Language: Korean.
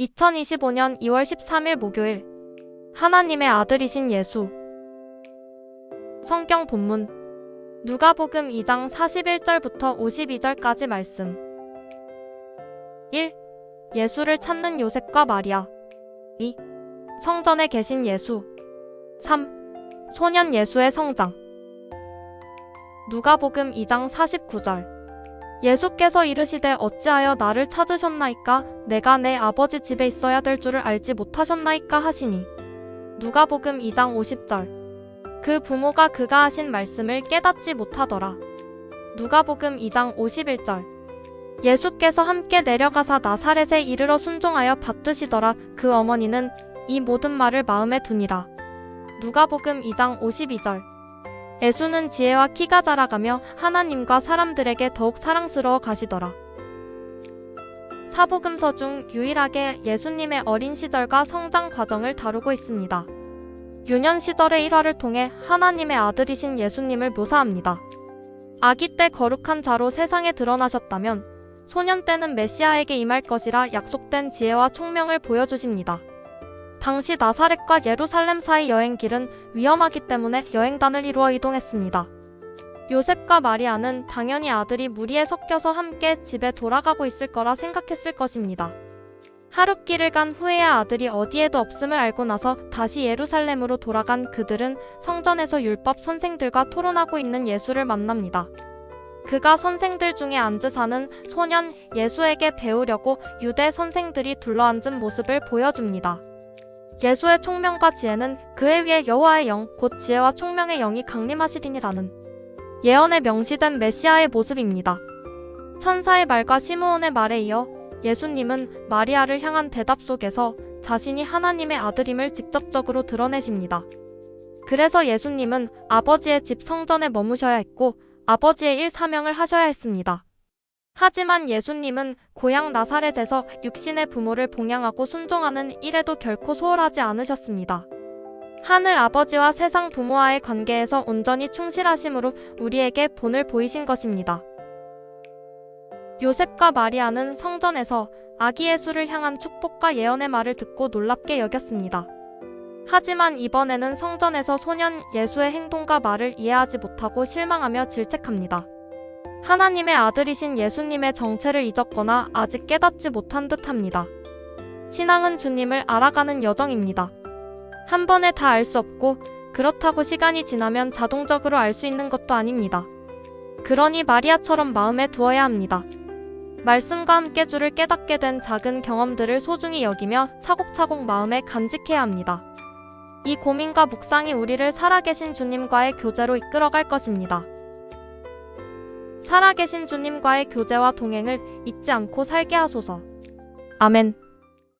2025년 2월 13일 목요일. 하나님의 아들이신 예수. 성경 본문. 누가복음 2장 41절부터 52절까지 말씀. 1. 예수를 찾는 요셉과 마리아. 2. 성전에 계신 예수. 3. 소년 예수의 성장. 누가복음 2장 49절 예수께서 이르시되 어찌하여 나를 찾으셨나이까? 내가 내 아버지 집에 있어야 될 줄을 알지 못하셨나이까 하시니. 누가복음 2장 50절. 그 부모가 그가 하신 말씀을 깨닫지 못하더라. 누가복음 2장 51절. 예수께서 함께 내려가사 나사렛에 이르러 순종하여 받드시더라. 그 어머니는 이 모든 말을 마음에 두니라. 누가복음 2장 52절 예수는 지혜와 키가 자라가며 하나님과 사람들에게 더욱 사랑스러워 가시더라. 사복음서 중 유일하게 예수님의 어린 시절과 성장 과정을 다루고 있습니다. 유년 시절의 일화를 통해 하나님의 아들이신 예수님을 묘사합니다. 아기 때 거룩한 자로 세상에 드러나셨다면 소년 때는 메시아에게 임할 것이라 약속된 지혜와 총명을 보여주십니다. 당시 나사렛과 예루살렘 사이 여행길은 위험하기 때문에 여행단을 이루어 이동했습니다. 요셉과 마리아는 당연히 아들이 무리에 섞여서 함께 집에 돌아가고 있을 거라 생각했을 것입니다. 하룻 길을 간 후에야 아들이 어디에도 없음을 알고 나서 다시 예루살렘으로 돌아간 그들은 성전에서 율법 선생들과 토론하고 있는 예수를 만납니다. 그가 선생들 중에 앉으사는 소년 예수에게 배우려고 유대 선생들이 둘러앉은 모습을 보여줍니다. 예수의 총명과 지혜는 그에 위해 여호와의 영, 곧 지혜와 총명의 영이 강림하시리니라는 예언에 명시된 메시아의 모습입니다. 천사의 말과 시므온의 말에 이어 예수님은 마리아를 향한 대답 속에서 자신이 하나님의 아들임을 직접적으로 드러내십니다. 그래서 예수님은 아버지의 집 성전에 머무셔야 했고 아버지의 일 사명을 하셔야 했습니다. 하지만 예수님은 고향 나사렛에서 육신의 부모를 봉양하고 순종하는 일에도 결코 소홀하지 않으셨습니다. 하늘 아버지와 세상 부모와의 관계에서 온전히 충실하심으로 우리에게 본을 보이신 것입니다. 요셉과 마리아는 성전에서 아기 예수를 향한 축복과 예언의 말을 듣고 놀랍게 여겼습니다. 하지만 이번에는 성전에서 소년 예수의 행동과 말을 이해하지 못하고 실망하며 질책합니다. 하나님의 아들이신 예수님의 정체를 잊었거나 아직 깨닫지 못한 듯 합니다. 신앙은 주님을 알아가는 여정입니다. 한 번에 다 알 수 없고 그렇다고 시간이 지나면 자동적으로 알 수 있는 것도 아닙니다. 그러니 마리아처럼 마음에 두어야 합니다. 말씀과 함께 주를 깨닫게 된 작은 경험들을 소중히 여기며 차곡차곡 마음에 간직해야 합니다. 이 고민과 묵상이 우리를 살아계신 주님과의 교제로 이끌어갈 것입니다. 살아계신 주님과의 교제와 동행을 잊지 않고 살게 하소서. 아멘.